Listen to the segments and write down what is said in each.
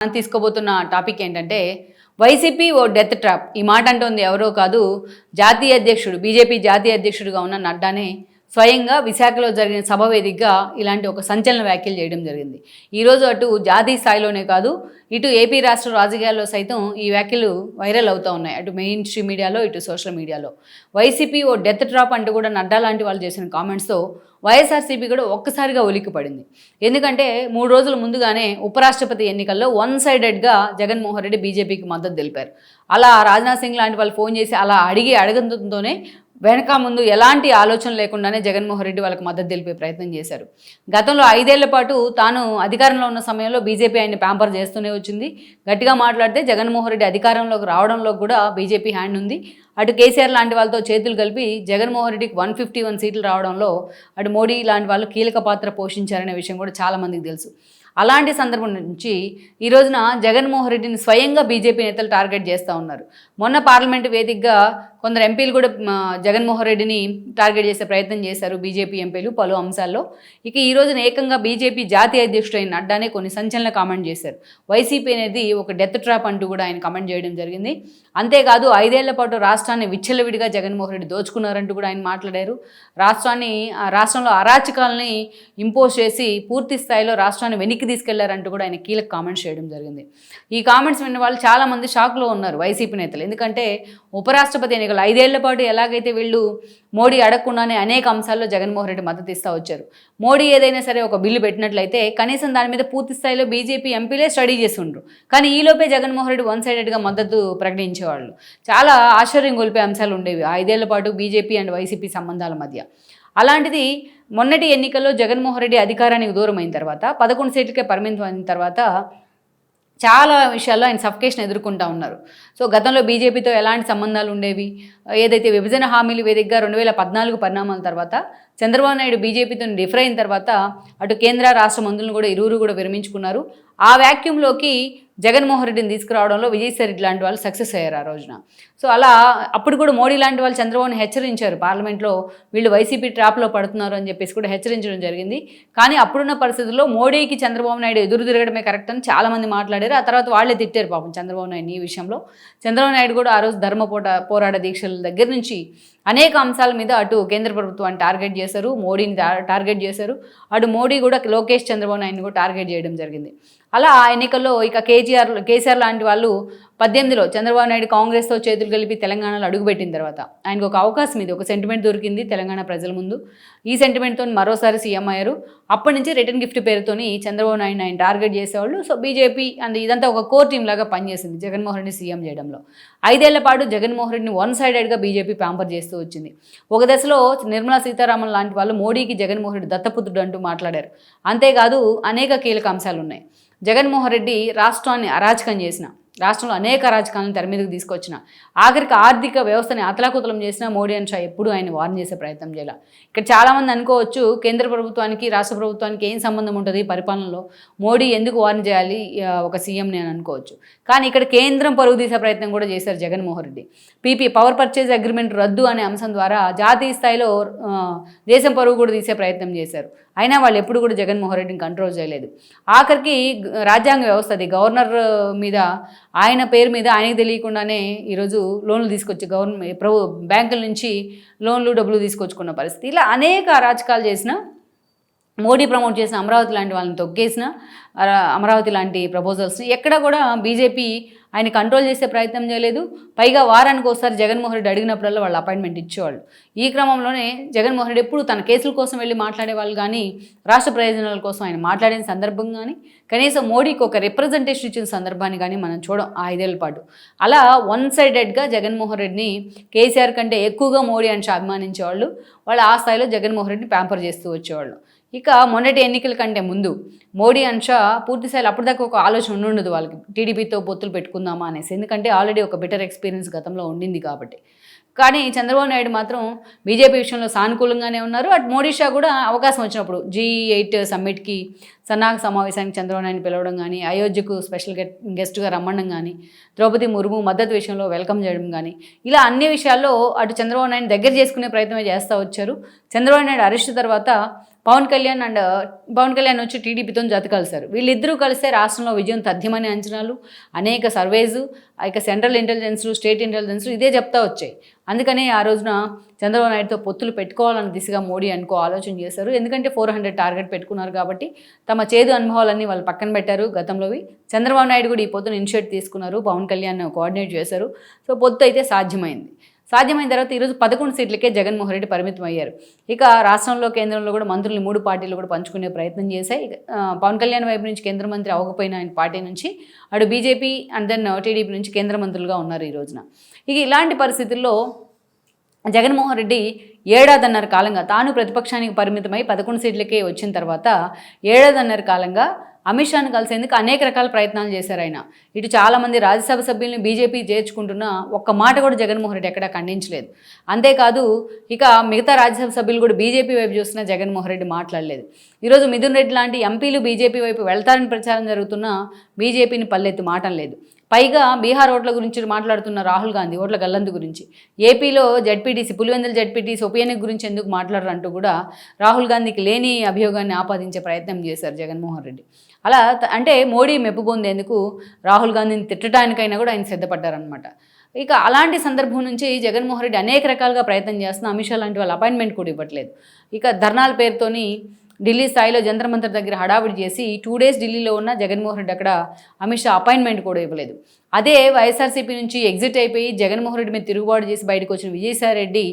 మనం తీసుకోబోతున్న టాపిక్ ఏంటంటే వైసీపీ ఓ డెత్ ట్రాప్. ఈ మాట అంటోంది ఎవరో కాదు జాతీయ అధ్యక్షుడు బీజేపీ జాతీయ అధ్యక్షుడిగా ఉన్న నడ్డానే స్వయంగా విశాఖలో జరిగిన సభ వేదికగా ఇలాంటి ఒక సంచలన వ్యాఖ్యలు చేయడం జరిగింది. ఈరోజు అటు జాతీయ స్థాయిలోనే కాదు ఇటు ఏపీ రాష్ట్ర రాజకీయాల్లో సైతం ఈ వ్యాఖ్యలు వైరల్ అవుతూ ఉన్నాయి. అటు మెయిన్ స్ట్రీమ్ మీడియాలో ఇటు సోషల్ మీడియాలో. వైసీపీ ఓ డెత్ డ్రాప్ అంటూ కూడా నడ్డా లాంటి వాళ్ళు చేసిన కామెంట్స్తో వైఎస్ఆర్సీపీ కూడా ఒక్కసారిగా ఉలిక్కిపడింది. ఎందుకంటే మూడు రోజుల ముందుగానే ఉపరాష్ట్రపతి ఎన్నికల్లో వన్ సైడెడ్గా జగన్మోహన్ రెడ్డి బీజేపీకి మద్దతు తెలిపారు. అలా రాజ్నాథ్ సింగ్ లాంటి వాళ్ళు ఫోన్ చేసి అలా అడిగి అడగడంతోనే వెనక ముందు ఎలాంటి ఆలోచన లేకుండానే జగన్మోహన్ రెడ్డి వాళ్ళకి మద్దతు తెలిపే ప్రయత్నం చేశారు. గతంలో ఐదేళ్ళ పాటు తాను అధికారంలో ఉన్న సమయంలో బీజేపీ ఆయన్ని ప్యాంపర్ చేస్తూనే వచ్చింది. గట్టిగా మాట్లాడితే జగన్మోహన్ రెడ్డి అధికారంలోకి రావడంలో కూడా బీజేపీ హ్యాండ్ ఉంది. అటు కేసీఆర్ లాంటి వాళ్ళతో చేతులు కలిపి జగన్మోహన్ రెడ్డికి వన్ ఫిఫ్టీ వన్ సీట్లు రావడంలో అటు మోడీ లాంటి వాళ్ళు కీలక పాత్ర పోషించారనే విషయం కూడా చాలామందికి తెలుసు. అలాంటి సందర్భం నుంచి ఈ రోజున జగన్మోహన్ రెడ్డిని స్వయంగా బీజేపీ నేతలు టార్గెట్ చేస్తూ ఉన్నారు. మొన్న పార్లమెంటు వేదికగా కొందరు ఎంపీలు కూడా జగన్మోహన్ రెడ్డిని టార్గెట్ చేసే ప్రయత్నం చేశారు బీజేపీ ఎంపీలు పలు అంశాల్లో. ఇక ఈ రోజున ఏకంగా బీజేపీ జాతీయ అధ్యక్షుడు అయిన నడ్డానే కొన్ని సంచలన కామెంట్ చేశారు. వైసీపీ అనేది ఒక డెత్ ట్రాప్ అంటూ కూడా ఆయన కామెంట్ చేయడం జరిగింది. అంతేకాదు ఐదేళ్ళ పాటు రాష్ట్రాన్ని విచ్చలవిడిగా జగన్మోహన్ రెడ్డి దోచుకున్నారంటూ కూడా ఆయన మాట్లాడారు. రాష్ట్రాన్ని ఆ రాష్ట్రంలో అరాచకాలని ఇంపోజ్ చేసి పూర్తి స్థాయిలో రాష్ట్రాన్ని వెనక్కి తీసుకెళ్ళారంటూ కూడా ఆయన కీలక కామెంట్స్ చేయడం జరిగింది. ఈ కామెంట్స్ విన్న వాళ్ళు చాలామంది షాక్లో ఉన్నారు వైసీపీ నేతలు. ఎందుకంటే ఉపరాష్ట్రపతి అనే ఎన్నికలు ఐదేళ్ళ పాటు ఎలాగైతే వీళ్ళు మోడీ అడగకుండానే అనేక అంశాల్లో జగన్మోహన్ రెడ్డి మద్దతు ఇస్తూ వచ్చారు. మోడీ ఏదైనా సరే ఒక బిల్లు పెట్టినట్లయితే కనీసం దాని మీద పూర్తి స్థాయిలో బీజేపీ ఎంపీలే స్టడీ చేస్తుండ్రు. కానీ ఈలోపే జగన్మోహన్ రెడ్డి వన్ సైడెడ్గా మద్దతు ప్రకటించేవాళ్ళు. చాలా ఆశ్చర్యం గొలిపే అంశాలు ఉండేవి ఐదేళ్ళ పాటు బీజేపీ అండ్ వైసీపీ సంబంధాల మధ్య. అలాంటిది మొన్నటి ఎన్నికల్లో జగన్మోహన్ రెడ్డి అధికారానికి దూరం అయిన తర్వాత పదకొండు సీట్లకే పరిమితం అయిన తర్వాత చాలా విషయాల్లో ఆయన సఫకేషన్ ఎదుర్కొంటా ఉన్నారు. సో గతంలో బీజేపీతో ఎలాంటి సంబంధాలు ఉండేవి? ఏదైతే విభజన హామీలు వేదికగా రెండు వేల పద్నాలుగు పరిణామాల తర్వాత చంద్రబాబు నాయుడు బీజేపీతో డిఫర్ అయిన తర్వాత అటు కేంద్ర రాష్ట్ర మంత్రులను కూడా ఇరువురు కూడా విరమించుకున్నారు. ఆ వ్యాక్యూమ్లోకి జగన్మోహన్ రెడ్డిని తీసుకురావడంలో విజయసాయి రెడ్డి లాంటి వాళ్ళు సక్సెస్ అయ్యారు ఆ రోజున. సో అలా అప్పుడు కూడా మోడీ లాంటి వాళ్ళు చంద్రబాబుని హెచ్చరించారు. పార్లమెంట్లో వీళ్ళు వైసీపీ ట్రాప్లో పడుతున్నారు అని చెప్పేసి కూడా హెచ్చరించడం జరిగింది. కానీ అప్పుడున్న పరిస్థితుల్లో మోడీకి చంద్రబాబు నాయుడు ఎదురు తిరగడమే కరెక్ట్ అని చాలామంది మాట్లాడారు. ఆ తర్వాత వాళ్ళే తిట్టారు పాపం చంద్రబాబు నాయుడు ఈ విషయంలో. చంద్రబాబు నాయుడు కూడా ఆ రోజు ధర్మ పోరాట దీక్షల దగ్గర నుంచి అనేక అంశాల మీద అటు కేంద్ర ప్రభుత్వాన్ని టార్గెట్ చేశారు మోడీని టార్గెట్ చేశారు. అటు మోడీ కూడా లోకేష్ చంద్రబాబు నాయుడుని కూడా టార్గెట్ చేయడం జరిగింది. అలా ఆ ఎన్నికల్లో ఇక కేజీఆర్ కేసీఆర్ లాంటి వాళ్ళు పద్దెనిమిదిలో చంద్రబాబు నాయుడు కాంగ్రెస్తో చేతులు కలిపి తెలంగాణలో అడుగుపెట్టిన తర్వాత ఆయనకు ఒక అవకాశం ఇది ఒక సెంటిమెంట్ దొరికింది తెలంగాణ ప్రజల ముందు. ఈ సెంటిమెంట్తో మరోసారి సీఎం అయ్యారు. అప్పటి నుంచి రిటర్న్ గిఫ్ట్ పేరుతోని చంద్రబాబు నాయుడు ఆయన టార్గెట్ చేసేవాళ్ళు. సో బీజేపీ అండ్ ఇదంతా ఒక కోర్ టీం లాగా పనిచేసింది జగన్మోహన్ రెడ్డి సీఎం చేయడంలో. ఐదేళ్ళ పాటు జగన్మోహన్ రెడ్డిని వన్ సైడెడ్గా బీజేపీ ప్యాంపర్ చేస్తూ వచ్చింది. ఒక దశలో నిర్మలా సీతారామన్ లాంటి వాళ్ళు మోడీకి జగన్మోహన్ రెడ్డి దత్తపుత్రుడు అంటూ మాట్లాడారు. అంతేకాదు అనేక కీలక అంశాలు ఉన్నాయి జగన్మోహన్ రెడ్డి రాష్ట్రాన్ని అరాచకం చేసిన రాష్ట్రంలో అనేక రాజకాలను తెర మీదకు తీసుకొచ్చిన. ఆఖరికి ఆర్థిక వ్యవస్థని అతలాకుతలం చేసిన మోడీ అని షా ఎప్పుడూ ఆయన వార్న్ చేసే ప్రయత్నం చేయాలి. ఇక్కడ చాలామంది అనుకోవచ్చు కేంద్ర ప్రభుత్వానికి రాష్ట్ర ప్రభుత్వానికి ఏం సంబంధం ఉంటుంది పరిపాలనలో? మోడీ ఎందుకు వార్న్ చేయాలి ఒక సీఎంని అని అనుకోవచ్చు. కానీ ఇక్కడ కేంద్రం పరుగు తీసే ప్రయత్నం కూడా చేశారు Jaganmohan Reddy. PP power purchase agreement రద్దు అనే అంశం ద్వారా జాతీయ స్థాయిలో దేశం పరుగు కూడా తీసే ప్రయత్నం చేశారు. అయినా వాళ్ళు ఎప్పుడు కూడా జగన్మోహన్ రెడ్డిని కంట్రోల్ చేయలేదు. ఆఖరికి రాజ్యాంగ వ్యవస్థ అది గవర్నర్ మీద ఆయన పేరు మీద ఆయనకు తెలియకుండానే ఈరోజు లోన్లు తీసుకొచ్చి గవర్నమెంట్ ప్రభు బ్యాంకుల నుంచి లోన్లు డబ్బులు తీసుకొచ్చుకున్న పరిస్థితి. ఇలా అనేక అరాచకాలు చేసిన మోడీ ప్రమోట్ చేసిన అమరావతి లాంటి వాళ్ళని తొక్కేసిన అమరావతి లాంటి ప్రపోజల్స్ ఎక్కడ కూడా బీజేపీ ఆయన కంట్రోల్ చేసే ప్రయత్నం చేయలేదు. పైగా వారానికి ఒకసారి జగన్మోహన్ రెడ్డి అడిగినప్పుడల్లా వాళ్ళు అపాయింట్మెంట్ ఇచ్చేవాళ్ళు. ఈ క్రమంలోనే జగన్మోహన్ రెడ్డి ఎప్పుడు తన కేసుల కోసం వెళ్ళి మాట్లాడేవాళ్ళు కానీ రాష్ట్ర ప్రయోజనాల కోసం ఆయన మాట్లాడిన సందర్భం కానీ కనీసం మోడీకి ఒక రిప్రజెంటేషన్ ఇచ్చిన సందర్భాన్ని కానీ మనం చూడం ఐదేళ్ళ పాటు. అలా వన్ సైడెడ్గా జగన్మోహన్ రెడ్డిని కేసీఆర్ కంటే ఎక్కువగా మోడీ అని అభిమానించేవాళ్ళు. వాళ్ళు ఆ స్థాయిలో జగన్మోహన్ రెడ్డిని ప్యాంపర్ చేస్తూ వచ్చేవాళ్ళు. ఇక మొన్నటి ఎన్నికల కంటే ముందు మోడీ అంశ పూర్తి స్థాయిలో అప్పటిదాకా ఒక ఆలోచన ఉండుండదు వాళ్ళకి. టీడీపీతో పొత్తులు పెట్టుకుందామా అనేసి. ఎందుకంటే ఆల్రెడీ ఒక బెటర్ ఎక్స్పీరియన్స్ గతంలో ఉండింది కాబట్టి. కానీ చంద్రబాబు నాయుడు మాత్రం బీజేపీ విషయంలో సానుకూలంగానే ఉన్నారు. అటు మోడీ షా కూడా అవకాశం వచ్చినప్పుడు జీ ఎయిట్ సమ్మిట్కి సన్నాహక సమావేశానికి చంద్రబాబు నాయుడు పిలవడం కానీ అయోధ్యకు స్పెషల్ గెట్ గెస్ట్గా రమ్మడం కానీ ద్రౌపది ముర్ము మద్దతు విషయంలో వెల్కమ్ చేయడం కానీ ఇలా అన్ని విషయాల్లో అటు చంద్రబాబు నాయుడు దగ్గర చేసుకునే ప్రయత్నమే చేస్తూ వచ్చారు. చంద్రబాబు నాయుడు అరెస్ట్ తర్వాత పవన్ కళ్యాణ్ అండ్ పవన్ కళ్యాణ్ వచ్చి టీడీపీతో రెడ్డితో జత కలిశారు. వీళ్ళిద్దరూ కలిస్తే రాష్ట్రంలో విజయం తథ్యమని అంచనాలు అనేక సర్వేస్ ఇక సెంట్రల్ ఇంటెలిజెన్స్లు స్టేట్ ఇంటెలిజెన్స్లు ఇదే చెప్తా వచ్చాయి. అందుకనే ఆ రోజున చంద్రబాబు నాయుడుతో పొత్తులు పెట్టుకోవాలన్న దిశగా మోడీ అనుకో ఆలోచన చేశారు. ఎందుకంటే ఫోర్ హండ్రెడ్ టార్గెట్ పెట్టుకున్నారు కాబట్టి తమ చేదు అనుభవాలన్నీ వాళ్ళు పక్కన పెట్టారు గతంలోవి. చంద్రబాబు నాయుడు కూడా ఈ పొత్తును ఇనిషియేట్ తీసుకున్నారు. పవన్ కళ్యాణ్ కోఆర్డినేట్ చేశారు. సో పొత్తు అయితే సాధ్యమైంది. సాధ్యమైన తర్వాత ఈరోజు పదకొండు సీట్లకే జగన్మోహన్ రెడ్డి పరిమితం అయ్యారు ఇక రాష్ట్రంలో కేంద్రంలో కూడా మంత్రులు మూడు పార్టీలు కూడా పంచుకునే ప్రయత్నం చేశాయి. పవన్ కళ్యాణ్ వైపు నుంచి కేంద్ర మంత్రి అవ్వకపోయిన ఆయన పార్టీ నుంచి అటు బీజేపీ అండ్ దెన్ టీడీపీ నుంచి కేంద్ర మంత్రులుగా ఉన్నారు ఈ రోజున. ఇక ఇలాంటి పరిస్థితుల్లో జగన్మోహన్ రెడ్డి ఏడాదిన్నర కాలంగా తాను ప్రతిపక్షానికి పరిమితమై పదకొండు సీట్లకే వచ్చిన తర్వాత ఏడాదిన్నర కాలంగా అమిత్ షాను కలిసేందుకు అనేక రకాల ప్రయత్నాలు చేశారు ఆయన. ఇటు చాలామంది రాజ్యసభ సభ్యుల్ని బీజేపీ చేర్చుకుంటున్న ఒక్క మాట కూడా జగన్మోహన్ రెడ్డి ఎక్కడా ఖండించలేదు. అంతేకాదు ఇక మిగతా రాజ్యసభ సభ్యులు కూడా బీజేపీ వైపు చూస్తున్న జగన్మోహన్ రెడ్డి మాట్లాడలేదు. ఈరోజు మిథున్ రెడ్డి లాంటి ఎంపీలు బీజేపీ వైపు వెళ్తారని ప్రచారం జరుగుతున్నా బీజేపీని పల్లెత్తి మాటం లేదు. పైగా బీహార్ ఓట్ల గురించి మాట్లాడుతున్న రాహుల్ గాంధీ ఓట్ల గల్లందు గురించి. ఏపీలో జడ్పీటీసీ పులివెందుల జడ్పీటీసీ ఉప గురించి ఎందుకు మాట్లాడరు అంటూ కూడా రాహుల్ గాంధీకి లేని అభియోగాన్ని ఆపాదించే ప్రయత్నం చేశారు జగన్మోహన్ రెడ్డి. అలా అంటే మోడీ మెప్పు పొందేందుకు రాహుల్ గాంధీని తిట్టడానికైనా కూడా ఆయన సిద్ధపడ్డారనమాట ఇక అలాంటి సందర్భం నుంచి జగన్మోహన్ రెడ్డి అనేక రకాలుగా ప్రయత్నం చేస్తున్న అమిత్ షా లాంటి వాళ్ళ అపాయింట్మెంట్ కూడా ఇవ్వట్లేదు. ఇక ధర్నాల పేరుతోని ఢిల్లీ స్థాయిలో జంతర్ మంతర్ దగ్గర హడావిడి చేసి టూ డేస్ ఢిల్లీలో ఉన్న జగన్మోహన్ రెడ్డి అక్కడ అమిత్ షా అపాయింట్మెంట్ కూడా ఇవ్వలేదు. అదే వైఎస్ఆర్సీపీ నుంచి ఎగ్జిట్ అయిపోయి జగన్మోహన్ రెడ్డి మీద తిరుగుబాటు చేసి బయటకు వచ్చిన విజయసాయి రెడ్డి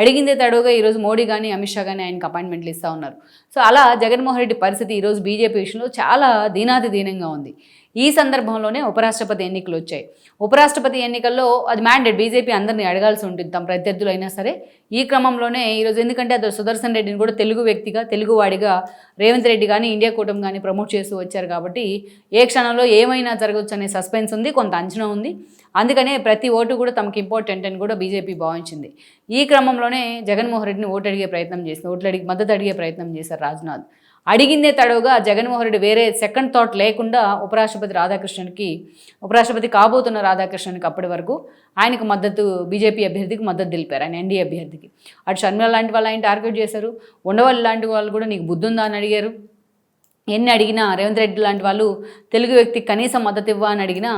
అడిగిందే తడుగా ఈరోజు మోడీ కానీ అమిత్ షా కానీ ఆయనకు అపాయింట్మెంట్లు ఇస్తూ ఉన్నారు. సో అలా జగన్మోహన్ రెడ్డి పరిస్థితి ఈరోజు బీజేపీ విషయంలో చాలా దీనాతి దీనంగా ఉంది. ఈ సందర్భంలోనే ఉపరాష్ట్రపతి ఎన్నికలు వచ్చాయి. ఉపరాష్ట్రపతి ఎన్నికల్లో అది మ్యాండేట్ బీజేపీ అందరినీ అడగాల్సి ఉంటుంది. తమ ప్రత్యర్థులు అయినా సరే ఈ క్రమంలోనే ఈరోజు ఎందుకంటే అది సుదర్శన్ రెడ్డిని కూడా తెలుగు వ్యక్తిగా తెలుగువాడిగా రేవంత్ రెడ్డి కానీ ఇండియా కూటమి కానీ ప్రమోట్ చేస్తూ వచ్చారు కాబట్టి ఏ క్షణంలో ఏమైనా జరగవచ్చు అనే సస్పెన్స్ ఉంది. కొంత అంచనా ఉంది. అందుకనే ప్రతి ఓటు కూడా తమకు ఇంపార్టెంట్ అని కూడా బీజేపీ భావించింది. ఈ క్రమంలోనే జగన్మోహన్ రెడ్డిని ఓటు అడిగే ప్రయత్నం చేసింది. ఓట్లు అడిగి మద్దతు అడిగే ప్రయత్నం చేశారు రాజ్నాథ్. అడిగిందే తడవుగా జగన్మోహన్ రెడ్డి వేరే సెకండ్ థాట్ లేకుండా ఉపరాష్ట్రపతి రాధాకృష్ణన్కి ఉపరాష్ట్రపతి కాబోతున్న రాధాకృష్ణన్కి అప్పటి వరకు ఆయనకు మద్దతు బీజేపీ అభ్యర్థికి మద్దతు తెలిపారు. ఆయన ఎన్డీఏ అభ్యర్థికి. అటు షర్మిల లాంటి వాళ్ళు ఆయన టార్గెట్ చేశారు. ఉండవల్లి లాంటి వాళ్ళు కూడా నీకు బుద్ధి ఉందా అని అడిగారు. ఎన్ని అడిగినా రేవంత్ రెడ్డి లాంటి వాళ్ళు తెలుగు వ్యక్తికి కనీసం మద్దతు ఇవ్వా అని అడిగినా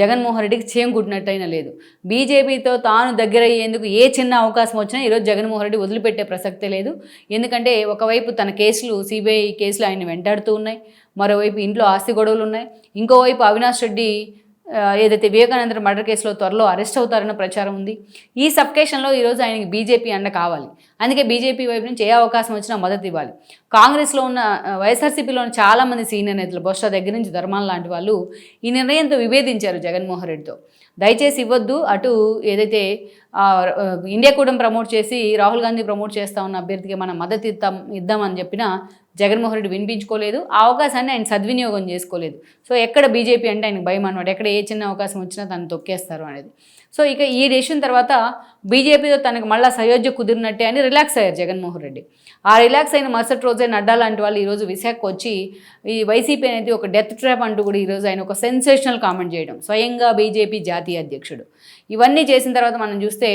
జగన్మోహన్ రెడ్డికి చేయం కుట్టినట్టయినా లేదు. బీజేపీతో తాను దగ్గర అయ్యేందుకు ఏ చిన్న అవకాశం వచ్చినా ఈరోజు జగన్మోహన్ రెడ్డి వదిలిపెట్టే ప్రసక్తే లేదు. ఎందుకంటే ఒకవైపు తన కేసులు సిబిఐ కేసులు ఆయన వెంటాడుతూ ఉన్నాయి. మరోవైపు ఇంట్లో ఆస్తి గొడవలు ఉన్నాయి. ఇంకోవైపు అవినాష్ రెడ్డి ఏదైతే వివేకానంద మర్డర్ కేసులో త్వరలో అరెస్ట్ అవుతారన్న ప్రచారం ఉంది. ఈ సబ్కేషన్లో ఈరోజు ఆయనకి బీజేపీ అండ కావాలి. అందుకే బీజేపీ వైపు నుంచి ఏ అవకాశం వచ్చినా మద్దతు ఇవ్వాలి. కాంగ్రెస్లో ఉన్న వైఎస్ఆర్సీపీలో ఉన్న చాలామంది సీనియర్ నేతలు బొత్స దగ్గర నుంచి ధర్మాన్ లాంటి వాళ్ళు ఈ నిర్ణయంతో విభేదించారు జగన్మోహన్ రెడ్డితో. దయచేసి ఇవ్వద్దు అటు ఏదైతే ఇండియా కూడా ప్రమోట్ చేసి రాహుల్ గాంధీ ప్రమోట్ చేస్తా ఉన్న అభ్యర్థికి మనం మద్దతు ఇద్దాం ఇద్దామని చెప్పినా జగన్మోహన్ రెడ్డి వినిపించుకోలేదు ఆ అవకాశాన్ని ఆయన సద్వినియోగం చేసుకోలేదు. సో ఎక్కడ బీజేపీ అంటే ఆయనకు భయం అనమాట ఎక్కడ ఏ చిన్న అవకాశం వచ్చినా తను తొక్కేస్తారు అనేది. సో ఇక ఈ డెసిషన్ తర్వాత బీజేపీతో తనకు మళ్ళీ సయోధ్య కుదిరినట్టే అని రిలాక్స్ అయ్యారు జగన్మోహన్ రెడ్డి. ఆ రిలాక్స్ అయిన మరుసటి రోజే నడ్డా లాంటి వాళ్ళు ఈరోజు విశాఖకు వచ్చి ఈ వైసీపీ అనేది ఒక డెత్ ట్రాప్ అంటూ కూడా ఈరోజు ఆయన ఒక సెన్సేషనల్ కామెంట్ చేయడం. స్వయంగా బీజేపీ జాతీయ అధ్యక్షుడు. ఇవన్నీ చేసిన తర్వాత మనం చూస్తే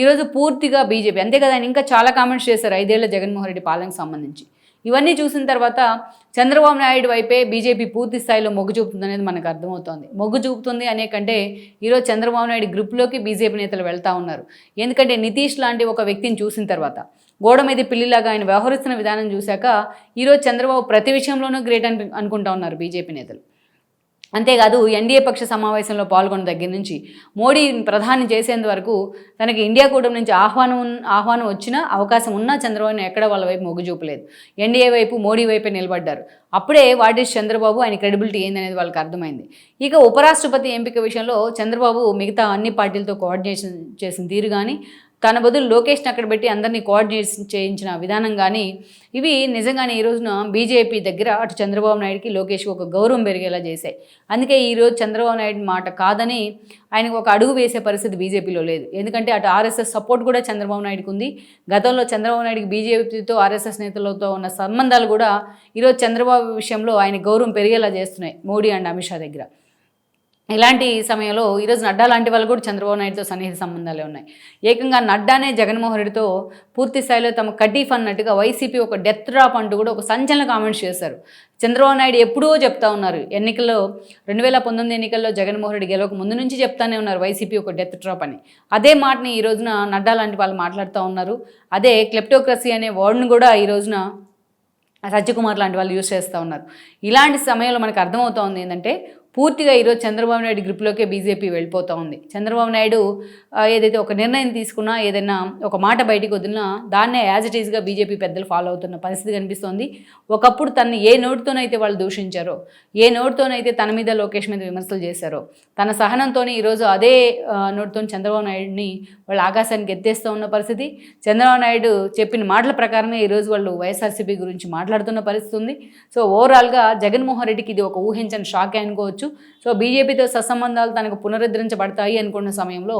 ఈరోజు పూర్తిగా బీజేపీ అంతే కదా ఆయన ఇంకా చాలా కామెంట్స్ చేశారు ఐదేళ్ళ జగన్మోహన్ రెడ్డి పాలనకు సంబంధించి. ఇవన్నీ చూసిన తర్వాత చంద్రబాబు నాయుడు వైపే బీజేపీ పూర్తి స్థాయిలో మొగ్గు చూపుతుంది అనేది మనకు అర్థమవుతోంది. మొగ్గు చూపుతుంది అనే కంటే ఈరోజు చంద్రబాబు నాయుడు గ్రూప్లోకి బీజేపీ నేతలు వెళ్తూ ఉన్నారు. ఎందుకంటే నితీష్ లాంటి ఒక వ్యక్తిని చూసిన తర్వాత గోడ మీద పిల్లిలాగా ఆయన వ్యవహరిస్తున్న విధానం చూశాక ఈరోజు చంద్రబాబు ప్రతి విషయంలోనూ గ్రేట్ అని అనుకుంటా ఉన్నారు బీజేపీ నేతలు. అంతేకాదు ఎన్డీఏ పక్ష సమావేశంలో పాల్గొన్న దగ్గర నుంచి మోడీని ప్రధాని చేసేంత వరకు తనకి ఇండియా కూటమి నుంచి ఆహ్వానం ఉన్- ఆహ్వానం వచ్చినా అవకాశం ఉన్నా చంద్రబాబు ఎక్కడ వాళ్ళ వైపు మొగ్గు చూపలేదు ఎన్డీఏ వైపు మోడీ వైపే నిలబడ్డారు. అప్పుడే వాట్ చంద్రబాబు ఆయన క్రెడిబిలిటీ ఏందనేది వాళ్ళకి అర్థమైంది. ఇక ఉపరాష్ట్రపతి ఎంపిక విషయంలో చంద్రబాబు మిగతా అన్ని పార్టీలతో కోఆర్డినేషన్ చేసిన తీరు కానీ తన బదులు లోకేష్ని అక్కడ పెట్టి అందరినీ కోఆర్డినేట్ చేయించిన విధానం కానీ ఇవి నిజంగానే ఈ రోజున బీజేపీ దగ్గర అటు చంద్రబాబు నాయుడుకి లోకేష్కి ఒక గౌరవం పెరిగేలా చేశాయి. అందుకే ఈరోజు చంద్రబాబు నాయుడు మాట కాదని ఆయనకు ఒక అడుగు వేసే పరిస్థితి బీజేపీలో లేదు. ఎందుకంటే అటు ఆర్ఎస్ఎస్ సపోర్ట్ కూడా చంద్రబాబు నాయుడుకి ఉంది. గతంలో చంద్రబాబు నాయుడుకి బీజేపీతో ఆర్ఎస్ఎస్ నేతలతో ఉన్న సంబంధాలు కూడా ఈరోజు చంద్రబాబు విషయంలో ఆయన గౌరవం పెరిగేలా చేస్తున్నాయి మోడీ అండ్ అమిత్ షా దగ్గర. ఇలాంటి సమయంలో ఈరోజు నడ్డా లాంటి వాళ్ళు కూడా చంద్రబాబు నాయుడుతో సన్నిహిత సంబంధాలే ఉన్నాయి. ఏకంగా నడ్డానే జగన్మోహన్ రెడ్డితో పూర్తి స్థాయిలో తమ కటీఫ్ అన్నట్టుగా వైసీపీ ఒక డెత్ డ్రాప్ అంటూ కూడా ఒక సంచలన కామెంట్స్ చేశారు. చంద్రబాబు నాయుడు ఎప్పుడూ చెప్తా ఉన్నారు. ఎన్నికల్లో రెండు వేల పంతొమ్మిది ఎన్నికల్లో జగన్మోహన్ రెడ్డి గెలవక ముందు నుంచి చెప్తానే ఉన్నారు వైసీపీ ఒక డెత్ డ్రాప్ అని. అదే మాటని ఈ రోజున నడ్డా లాంటి వాళ్ళు మాట్లాడుతూ ఉన్నారు. అదే క్లెప్టోక్రసీ అనే వర్డ్ను కూడా ఈ రోజున సజ్జకుమార్ లాంటి వాళ్ళు యూజ్ చేస్తూ ఉన్నారు. ఇలాంటి సమయంలో మనకు అర్థమవుతూ ఉంది ఏంటంటే పూర్తిగా ఈరోజు చంద్రబాబు నాయుడు గ్రిప్లోకే బీజేపీ వెళ్ళిపోతూ ఉంది. చంద్రబాబు నాయుడు ఏదైతే ఒక నిర్ణయం తీసుకున్నా ఏదైనా ఒక మాట బయటికి వదిలినా దాన్నే యాజ్ ఇట్ ఈస్గా బీజేపీ పెద్దలు ఫాలో అవుతున్న పరిస్థితి కనిపిస్తోంది. ఒకప్పుడు తను ఏ నోటితోనైతే వాళ్ళు దూషించారో ఏ నోటితోనైతే తన మీద లోకేష్ మీద విమర్శలు చేశారో తన సహనంతో ఈరోజు అదే నోటితో చంద్రబాబు నాయుడిని వాళ్ళు ఆకాశానికి ఎత్తేస్తూ ఉన్న పరిస్థితి. చంద్రబాబు నాయుడు చెప్పిన మాటల ప్రకారమే ఈరోజు వాళ్ళు వైఎస్ఆర్సీపీ గురించి మాట్లాడుతున్న పరిస్థితి ఉంది. సో ఓవరాల్గా జగన్మోహన్ రెడ్డికి ఇది ఒక ఊహించని షాక్ అనుకోవచ్చు. సో బీజేపీతో సత్సంబంధాలు తనకు పునరుద్ధరించబడతాయి అనుకున్న సమయంలో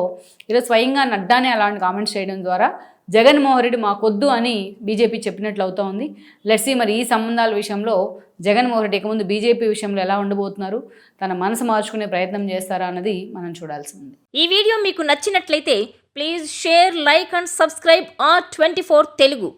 ఈరోజు స్వయంగా నడ్డానే అలాంటి కామెంట్స్ చేయడం ద్వారా జగన్మోహన్ రెడ్డి మాకొద్దు అని బీజేపీ చెప్పినట్లు అవుతా ఉంది. లెట్సీ మరి ఈ సంబంధాల విషయంలో జగన్మోహన్ రెడ్డి ఇక ముందు బీజేపీ విషయంలో ఎలా ఉండబోతున్నారు? తన మనసు మార్చుకునే ప్రయత్నం చేస్తారా అన్నది మనం చూడాల్సి ఉంది. ఈ వీడియో మీకు నచ్చినట్లయితే please share like and subscribe R twenty Telugu.